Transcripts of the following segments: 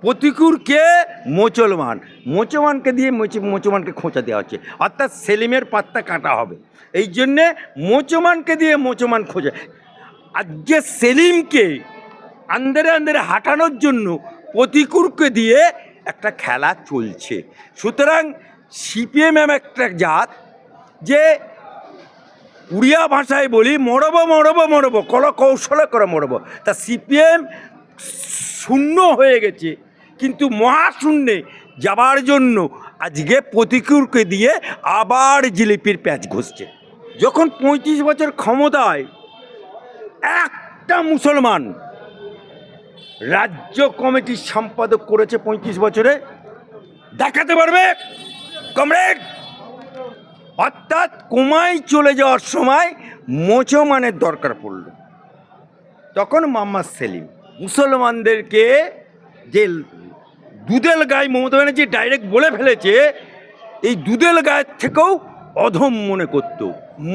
প্রতিকুর কে মোচলমান। মোচমানকে দিয়ে মোচ- মোচমানকে খোঁচা দেওয়া হচ্ছে। অর্থাৎ সেলিমের পাত্তা কাটা হবে। এই জন্যে মোচমানকে দিয়ে মোচমান খোঁজা। আজকে সেলিমকে আন্দারে আন্দারে হাঁটানোর জন্য প্রতিকুরকে দিয়ে একটা খেলা চলছে। সুতরাং সিপিএম একটা জাত যে উড়িয়া ভাষায় বলি, মরব মরব মরব কল কৌশলে করে মরব। তা সিপিএম শূন্য হয়ে গেছে। কিন্তু মহাশূন্যে যাবার জন্য আজকে প্রতিকুরকে দিয়ে আবার জিলিপির প্যাচ ঘষছে। যখন পঁয়ত্রিশ বছর ক্ষমতায় একটা মুসলমান রাজ্য কমিটির সম্পাদক করেছে পঁয়ত্রিশ বছরে, দেখাতে পারবে? কমরেড! অর্থাৎ কুমাই চলে যাওয়ার সময় মোচমানের দরকার পড়ল। তখন মোহাম্মদ সেলিম, মুসলমানদেরকে যে দুধেল গায়ে মমতা ব্যানার্জি ডাইরেক্ট বলে ফেলেছে, এই দুধেল গায়ের থেকেও অধম মনে করত।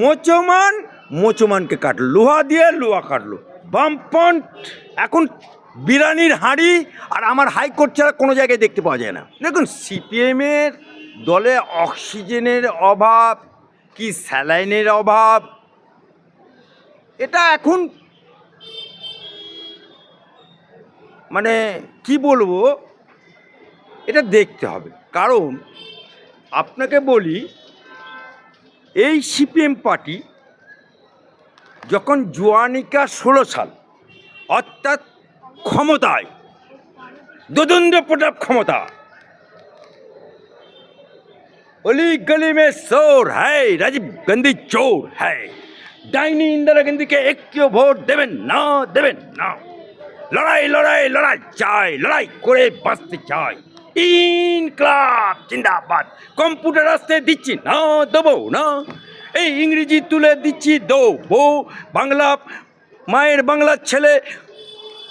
মোচমান, মোচমানকে কাটলো লোহা দিয়ে লোহা কাটলো। বামপন্ট এখন বিরানির হাঁড়ি আর আমার হাইকোর্ট ছাড়া কোনো জায়গায় দেখতে পাওয়া যায় না। দেখুন, সিপিএমের দলে অক্সিজেনের অভাব, কি স্যালাইনের অভাব, এটা এখন মানে কি বলব এটা দেখতে হবে। কারণ আপনাকে বলি, এই সিপিএম পার্টি যখন জোয়ানিকা ষোলো সাল, অর্থাৎ ক্ষমতায় দোদন্দ্র প্রতাপ ক্ষমতা, অলি গলি মে চোর হ্যায়, রাজীব গান্ধী চোর হ্যায়, ডাইনি ইন্দিরা গান্ধীকে একটিও ভোট দেবেন না দেবেন না। লড়াই লড়াই লড়াই, চাই, লড়াই করে বাঁচতে চাই। ইনকলাব, জিন্দাবাদ। কম্পিউটার আসতে দিচ্ছি না, দেবো না। এই ইংরেজি তুলে দিচ্ছি, দেবো। বাংলা, মায়ের বাংলার ছেলে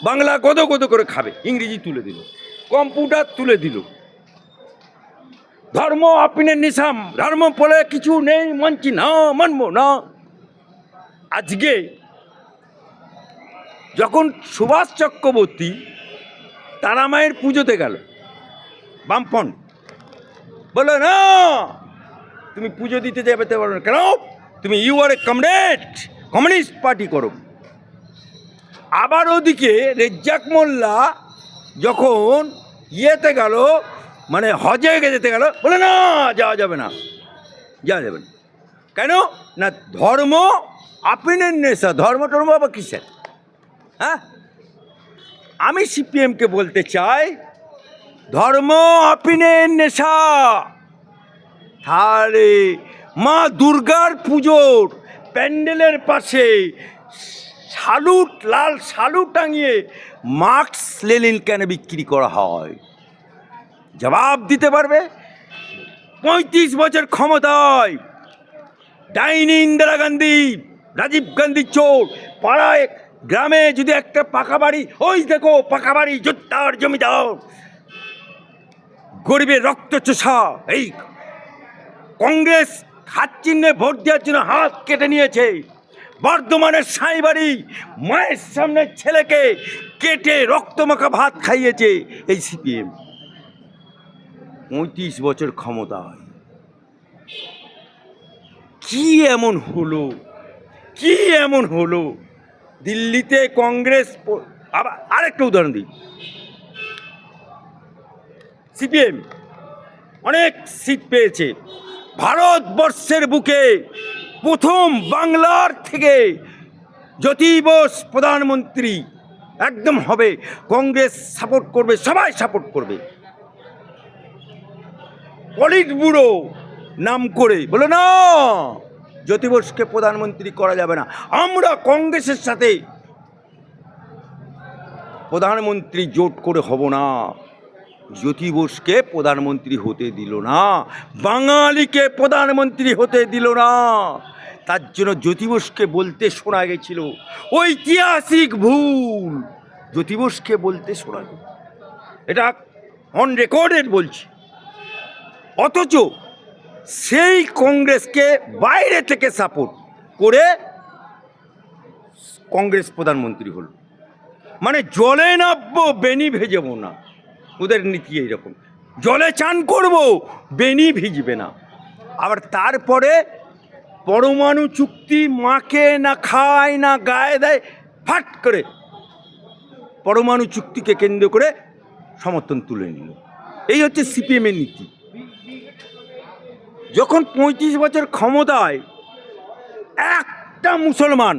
বাংলা গদ গদ করে খাবে। ইংরেজি তুলে দিল। কম্পিউটার তুলে দিল। ধর্ম আপিনের নিশাম, ধর্ম বলে কিছু নেই, মানছি না, মানবো না। আজকে যখন সুভাষ চক্রবর্তী তারামায়ের পুজোতে গেল বামপন বলো না, তুমি পুজো দিতে যাবে তো পারবে না। কেন? তুমি you are a comrade communist party করো। আবার ওদিকে রেজ্জাক মোল্লা যখন ইয়েতে গেল মানে হজে যেতে গেল বলে না, যাওয়া যাবে না, যাওয়া যাবে না। কেন? না, ধর্ম আপিনের নেশা, ধর্ম টর্ম আবার কিসের? হ্যাঁ? আমি সিপিএমকে বলতে চাই ধর্ম আপিনের নেশা। তাহলে মা দুর্গার পুজোর প্যান্ডেলের পাশে সালুট, লাল সালু টাঙিয়ে মার্কস লেলিন কেন বিক্রি করা হয়? জবাব দিতে পারবে? পঁয়ত্রিশ বছর ক্ষমতায় ডাইনি ইন্দিরা গান্ধী, রাজীব গান্ধী চোর, পাড়ায়, গ্রামে যদি একটা পাকা বাড়ি, ওই দেখো পাকা বাড়ি, জোরদার জমিদার। গরিবের রক্ত চোষা। এই কংগ্রেস হাত চিহ্নে ভোট দেওয়ার জন্য হাত কেটে নিয়েছে। বর্ধমানের সাঁই বাড়ি মায়ের সামনে ছেলেকে কেটে রক্তমাখা ভাত খাইয়েছে এই সিপিএম। পঁয়ত্রিশ বছর ক্ষমতায়। কি এমন হলো? কি এমন হলো? দিল্লিতে কংগ্রেস আবার আরেকটা উদাহরণ দিই। সিপিএম অনেক সিট পেয়েছে। ভারতবর্ষের বুকে প্রথম বাংলার থেকে জ্যোতি বোস প্রধানমন্ত্রী একদম হবে। কংগ্রেস সাপোর্ট করবে, সবাই সাপোর্ট করবে। পলিট ব্যুরো নাম করে বলে, না, জ্যোতি বোসকে প্রধানমন্ত্রী করা যাবে না। আমরা কংগ্রেসের সাথে প্রধানমন্ত্রী জোট করে হব না। জ্যোতি বোসকে প্রধানমন্ত্রী হতে দিল না, বাঙালিকে প্রধানমন্ত্রী হতে দিল না। তার জন্য জ্যোতি বোসকে বলতে শোনা গেছিল, ঐতিহাসিক ভুল। জ্যোতি বোসকে বলতে শোনা গেল। এটা অন রেকর্ডেড বলছি। অথচ সেই কংগ্রেসকে বাইরে থেকে সাপোর্ট করে কংগ্রেস প্রধানমন্ত্রী হলো। মানে জলে নামবো বেনি ভেজেবো না। ওদের নীতি এইরকম। জলে চান করব বেনি ভিজবে না। আবার তারপরে পরমাণু চুক্তি মাকে না খায় না গায়ে দেয়, ফাট করে পরমাণু চুক্তিকে কেন্দ্র করে সমর্থন তুলে নিল। এই হচ্ছে সিপিএমের নীতি। যখন পঁয়ত্রিশ বছর ক্ষমতায় একটা মুসলমান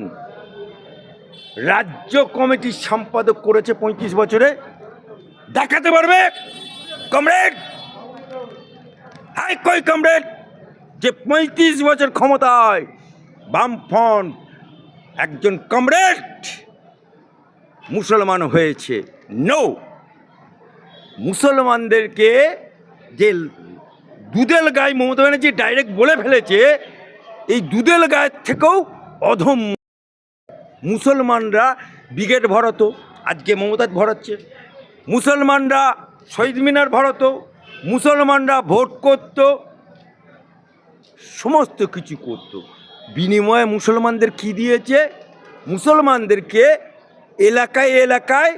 রাজ্য কমিটির সম্পাদক করেছে পঁয়ত্রিশ বছরে দেখাতে পারবে? কমরেড? কই কমরেড? যে পঁয়ত্রিশ বছর ক্ষমতায় বামফ্রন্ট একজন কমরেড মুসলমান হয়েছে। নো মুসলমানদেরকে যে দুদেল গায়ে মমতা ব্যানার্জি ডাইরেক্ট বলে ফেলেছে, এই দুদেল গায়ের থেকেও অধম। মুসলমানরা ব্রিগেড ভরাতো, আজকে মমতা ভরাচ্ছে। মুসলমানরা শহীদ মিনার ভরাতো, মুসলমানরা ভোট করত, সমস্ত কিছু করত। বিনিময়ে মুসলমানদের কি দিয়েছে? মুসলমানদেরকে এলাকায় এলাকায়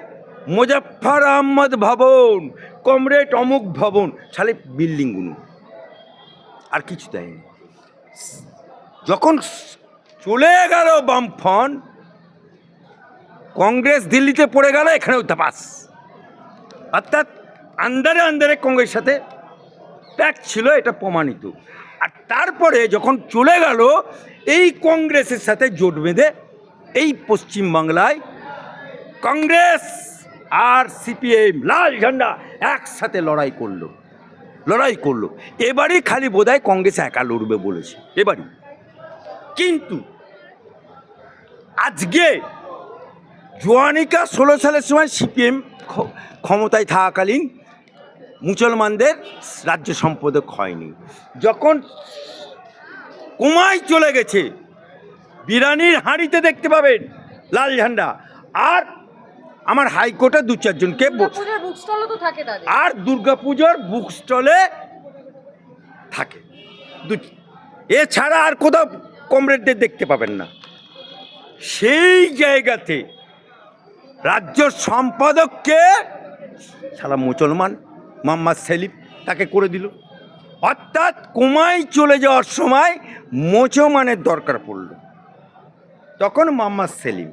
মোজাফফর আহমদ ভবন, কমরেড অমুক ভবন সালে বিল্ডিংগুলো আর কিছু দেয়নি। যখন চলে গেল বামফন কংগ্রেস দিল্লিতে পড়ে গেল, এখানেও তাপাস। অর্থাৎ আন্দারে আন্দারে কংগ্রেসের সাথে প্যাক ছিল, এটা প্রমাণিত। আর তারপরে যখন চলে গেল, এই কংগ্রেসের সাথে জোট বেঁধে এই পশ্চিমবাংলায় কংগ্রেস আর সিপিএম লাল ঝান্ডা একসাথে লড়াই করল লড়াই করল। এবারই খালি বোধহয় কংগ্রেস একা লড়বে বলেছে, এবারই। কিন্তু আজকে জোয়ানিকা ষোলো সালের সময় সিপিএম ক্ষমতায় থাকাকালীন মুসলমানদের রাজ্য সম্পাদক হয়নি। যখন কুমাই চলে গেছে বিরানির হাঁড়িতে দেখতে পাবেন লাল ঝান্ডা। আর আমার হাইকোর্টে দু চারজনকে আর দুর্গাপুজোর বুক স্টলে থাকে। এছাড়া আর কোথাও কমরেডদের দেখতে পাবেন না। সেই জায়গাতে রাজ্য সম্পাদককে সারা মুসলমান, মোহাম্মদ সেলিম তাকে করে দিল। অর্থাৎ কুমাই চলে যাওয়ার সময় মোচমানের দরকার পড়ল। তখন মোহাম্মদ সেলিম,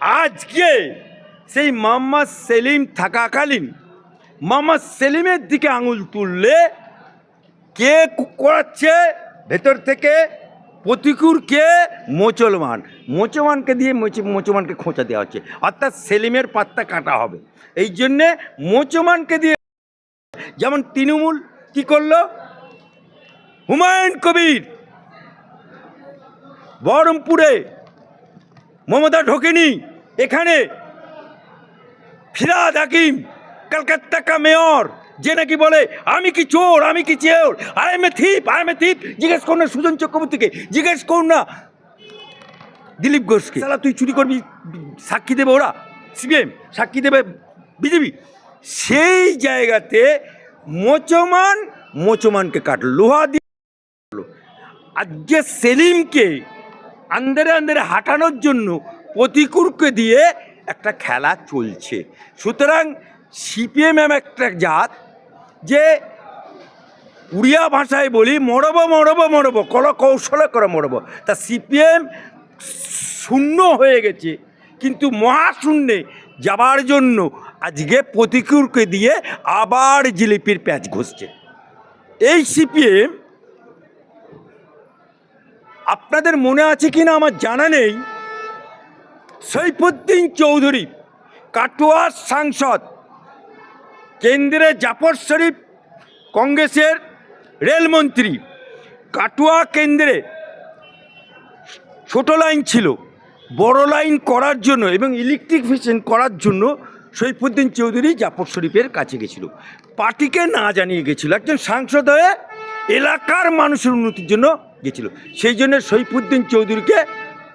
আজকে সেই মোহাম্মদ সেলিম থাকাকালীন মোহাম্মদ সেলিমের দিকে আঙুল তুললে কু- করাচ্ছে? ভেতর থেকে প্রতিকূর কে? মুসলমান মুসলমানকে দিয়ে মুচ- মুসলমানকে খোঁচা দেওয়া হচ্ছে। অর্থাৎ সেলিমের পাত্তা কাটা হবে। এই জন্যে মুসলমানকে দিয়ে যেমন তৃণমূল কি করল? হুমায়ুন কবির। বহরমপুরে মমতা ঢোকেনি। এখানে ফিরাদ হাকিম, কলকাতা কা মেয়র। যে নাকি বলে, আমি কি চোর, আমি কি চোর I am a thief, I am a thief. জিজ্ঞেস করুন না সুজন চক্রবর্তীকে, জিজ্ঞেস করুন না দিলীপ ঘোষকে। তাহলে তুই চুরি করবি, সাক্ষী দেবে ওরা সিপিএম সাক্ষী দেবে বিজেপি। সেই জায়গাতে মোচমান, মোচমানকে কাটলো লোহা দিয়ে। আজকে সেলিমকে আন্দারে আন্দারে হাঁটানোর জন্য প্রতিকূরকে দিয়ে একটা খেলা চলছে। সুতরাং সিপিএম এম একটা জাত যে উড়িয়া ভাষায় বলি, মরব মরব মরব, কল কৌশলে করে মরব। তা সিপিএম শূন্য হয়ে গেছে, কিন্তু মহাশূন্যে যাবার জন্য আজকে প্রতিকূরকে দিয়ে আবার জিলিপির প্যাচ ঘষছে। এই সিপিএম আপনাদের মনে আছে কি না আমার জানা নেই। সৈফুদ্দিন চৌধুরী, কাটোয়ার সাংসদ কেন্দ্রে জাফর শরীফ কংগ্রেসের রেলমন্ত্রী। কাটোয়া কেন্দ্রে ছোট লাইন ছিল। বড় লাইন করার জন্য এবং ইলেকট্রিফিকেশন করার জন্য সৈফুদ্দিন চৌধুরী জাফর শরীফের কাছে গেছিল। পার্টিকে না জানিয়ে গেছিল। একজন সাংসদ হয়ে এলাকার মানুষের উন্নতির জন্য গেছিল। সেই জন্য সৈফুদ্দিন চৌধুরীকে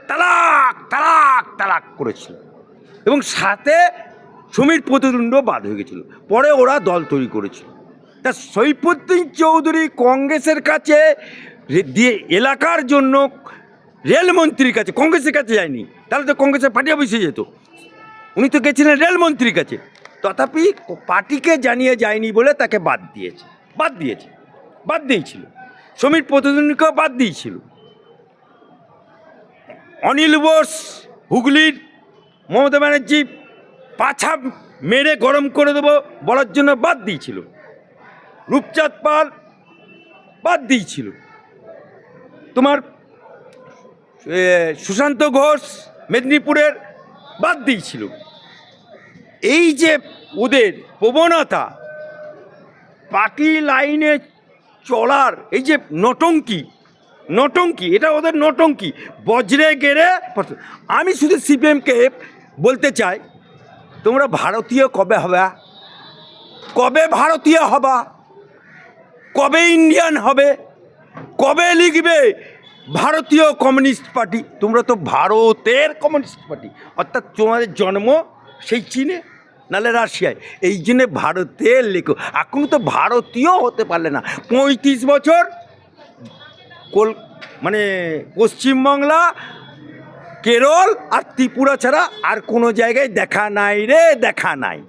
তালাক তালাক তালাক করেছিল। এবং সাথে সমীর প্রতিদ্বন্দ্ব বাদ হয়ে গেছিল। পরে ওরা দল তৈরি করেছিল। তা সৈফুদ্দিন চৌধুরী কংগ্রেসের কাছে দিয়ে এলাকার জন্য রেলমন্ত্রীর কাছে, কংগ্রেসের কাছে যায়নি। তাহলে তো কংগ্রেসের পার্টি অফিসে যেত। উনি তো গেছিলেন রেলমন্ত্রীর কাছে। তথাপি পার্টিকে জানিয়ে যায়নি বলে তাকে বাদ দিয়েছে। বাদ দিয়েছে। বাদ দিয়েছিল। সমীর প্রতিদ্বন্দ্বীকেও বাদ দিয়েছিল। অনিল বোস, হুগলির মমতা ব্যানার্জি পাছা মেরে গরম করে দেবো বলার জন্য বাদ দিয়েছিল। রূপচাঁদ পাল বাদ দিয়েছিল। তোমার সুশান্ত ঘোষ মেদিনীপুরের বাদ দিয়েছিল। এই যে ওদের প্রবণতা পার্টি লাইনে চলার এই যে নটঙ্কি নটঙ্কি, এটা ওদের নটঙ্কি, বজ্রে গেড়ে আমি শুধু সিপিএমকে বলতে চাই তোমরা ভারতীয় কবে হবে? কবে ভারতীয় হবা? কবে ইন্ডিয়ান হবে? কবে লিখবে ভারতীয় কমিউনিস্ট পার্টি? তোমরা তো ভারতের কমিউনিস্ট পার্টি। অর্থাৎ তোমাদের জন্ম সেই চীনে, নালে রাশিয়ায়। এই জন্যে ভারতের লেখো। এখন তো ভারতীয় হতে পারলে না। পঁয়ত্রিশ বছর কল মানে পশ্চিমবাংলা কেরল আর ত্রিপুরা ছাড়া আর কোনো জায়গায় দেখা নাই রে দেখা নাই।